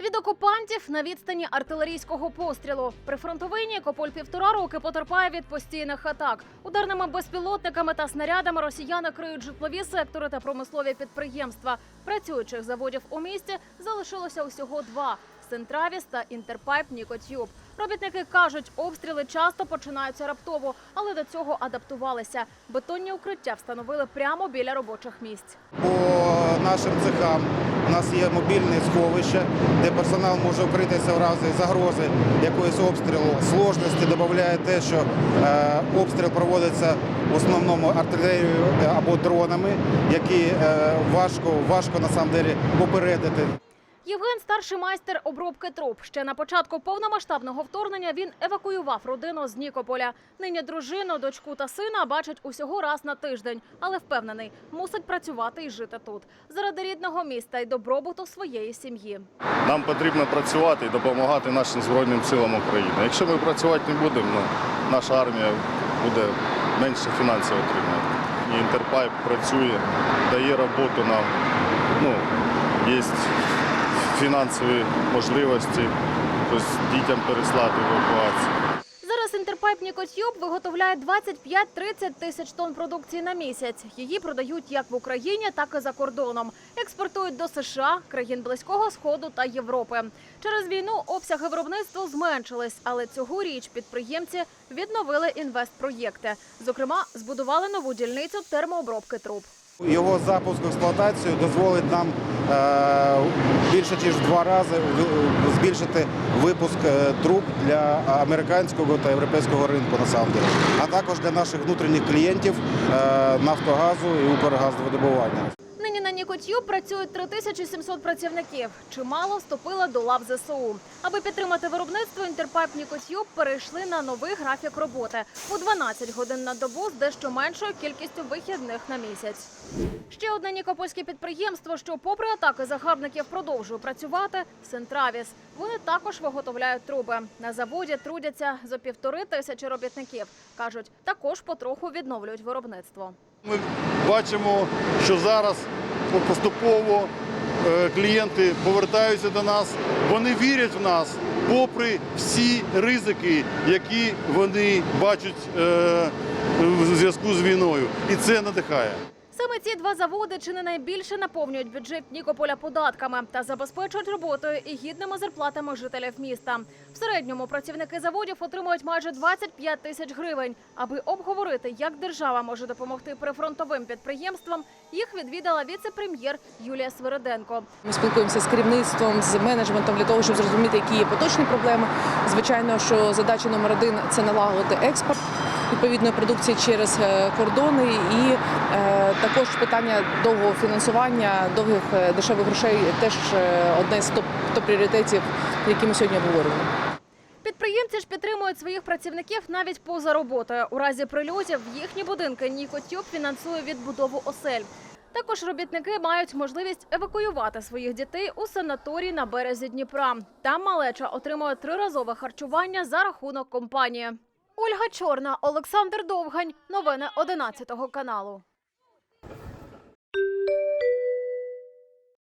Від окупантів на відстані артилерійського пострілу. Прифронтовий Нікополь півтора роки потерпає від постійних атак. Ударними безпілотниками та снарядами росіяни криють житлові сектори та промислові підприємства. Працюючих заводів у місті залишилося усього два: Сентравіс та Інтерпайп Нікотюб. Робітники кажуть, обстріли часто починаються раптово, але до цього адаптувалися. Бетонні укриття встановили прямо біля робочих місць. По нашим цехам у нас є мобільне сховище, де персонал може укритися в разі загрози якоїсь обстрілу. Сложності додає те, що е, обстріл проводиться в основному артилерією або дронами, які е, важко, важко на самом деле попередити. Євген старший майстер обробки труб. Ще на початку повномасштабного вторгнення він евакуював родину з Нікополя. Нині дружину, дочку та сина бачить усього раз на тиждень, але впевнений, мусить працювати і жити тут заради рідного міста і добробуту своєї сім'ї. Нам потрібно працювати і допомагати нашим Збройним силам України. Якщо ми працювати не будемо, ну, наша армія буде менше фінансів отримувати. Інтерпайп працює, дає роботу нам. Ну, є фінансові можливості тобто дітям переслати евакуацію. Зараз інтерпайп Нікотюб виготовляє 25-30 тисяч тонн продукції на місяць. Її продають як в Україні, так і за кордоном. Експортують до США, країн Близького Сходу та Європи. Через війну обсяги виробництва зменшились, але цьогоріч підприємці відновили інвестпроєкти. Зокрема, збудували нову дільницю термообробки труб. Його запуск в експлуатацію дозволить нам е, більше ніж в два рази збільшити випуск е, труб для американського та європейського ринку на самом деле, а також для наших внутрішніх клієнтів е, Нафтогазу і Укргазвидобування. Нині на працюють 3700 працівників. Чимало вступили до лав ЗСУ. Аби підтримати виробництво, Інтерпайп Нікотюб перейшли на новий графік роботи у 12 годин на добу з дещо меншою кількістю вихідних на місяць. Ще одне нікопольське підприємство, що попри атаки загарбників продовжує працювати Сентравіс. Вони також виготовляють труби. На заводі трудяться зо півтори тисячі робітників. кажуть, також потроху відновлюють виробництво. Ми бачимо, що зараз поступово е, клієнти повертаються до нас. Вони вірять в нас, попри всі ризики, які вони бачать е, в зв'язку з війною. І це надихає. Саме ці два заводи чи не найбільше наповнюють бюджет Нікополя податками та забезпечують роботою і гідними зарплатами жителів міста. В середньому працівники заводів отримують майже 25 тисяч гривень. Аби обговорити, як держава може допомогти прифронтовим підприємствам, їх відвідала віце-прем'єр Юлія Свириденко. Ми спілкуємося з керівництвом, з менеджментом для того, щоб зрозуміти, які є поточні проблеми. Звичайно, що задача номер один це налагодити експорт відповідної продукції через е, кордони, і е, також питання довгого фінансування, довгих е, дешевих грошей теж одне з топ, пріоритетів, які ми сьогодні обговорюємо. Підприємці ж підтримують своїх працівників навіть поза роботою. У разі прильотів їхні будинки Нікотюб фінансує відбудову осель. Також робітники мають можливість евакуювати своїх дітей у санаторій на березі Дніпра. Там малеча отримує триразове харчування за рахунок компанії. Ольга Чорна, Олександр Довгань. Новини 11 каналу.